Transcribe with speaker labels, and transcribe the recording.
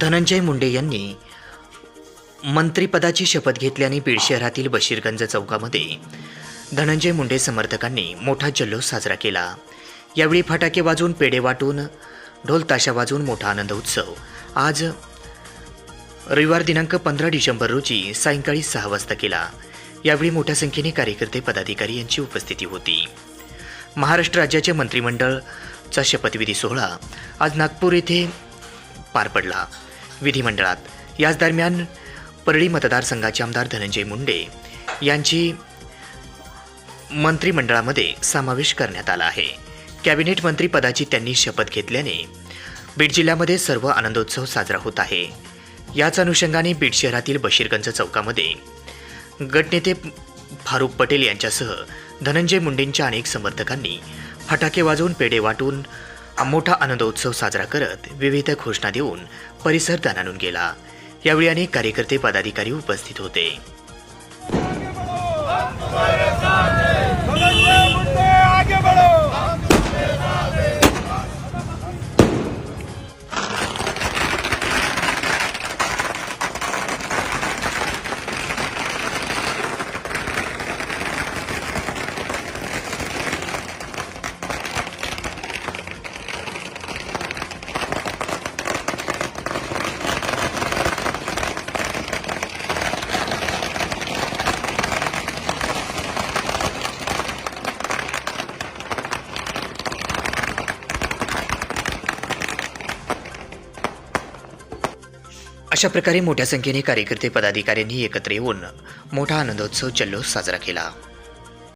Speaker 1: धनंजय मुंडे यांनी मंत्रिपदाची शपथ घेतल्याने बीड शहरातील बशीरगंज चौकामध्ये धनंजय मुंडे समर्थकांनी मोठा जल्लोष साजरा केला. यावेळी फटाके वाजवून पेढे वाटून ढोल ताशा वाजवून मोठा आनंद उत्सव. आज रविवार दिनांक पंधरा डिसेंबर रोजी सायंकाळी सहा वाजता केला. यावेळी मोठ्या संख्येने कार्यकर्ते पदाधिकारी यांची उपस्थिती होती. महाराष्ट्र राज्याचे मंत्रिमंडळचा शपथविधी सोहळा आज नागपूर येथे पार पडला. विधिमंडळात याच दरम्यान परळी मतदारसंघाचे आमदार धनंजय मुंडे यांची मंत्रिमंडळामध्ये समावेश करण्यात आला आहे. कॅबिनेट मंत्रीपदाची त्यांनी शपथ घेतल्याने बीड जिल्ह्यामध्ये सर्व आनंदोत्सव साजरा होत आहे. याच अनुषंगाने बीड शहरातील बशीरगंज चौकामध्ये गटनेते फारुख पटेल यांच्यासह धनंजय मुंडेंच्या अनेक समर्थकांनी फटाके वाजवून पेढे वाटून मोठा आनंदोत्सव साजरा करत विविध घोषणा देऊन परिसर दणानून गेला. यावेळी अनेक कार्यकर्ते पदाधिकारी उपस्थित होते. अशा प्रकारे मोठ्या संख्येने कार्यकर्ते पदाधिकाऱ्यांनी एकत्र येऊन मोठा आनंदोत्सव जल्लोष साजरा केला.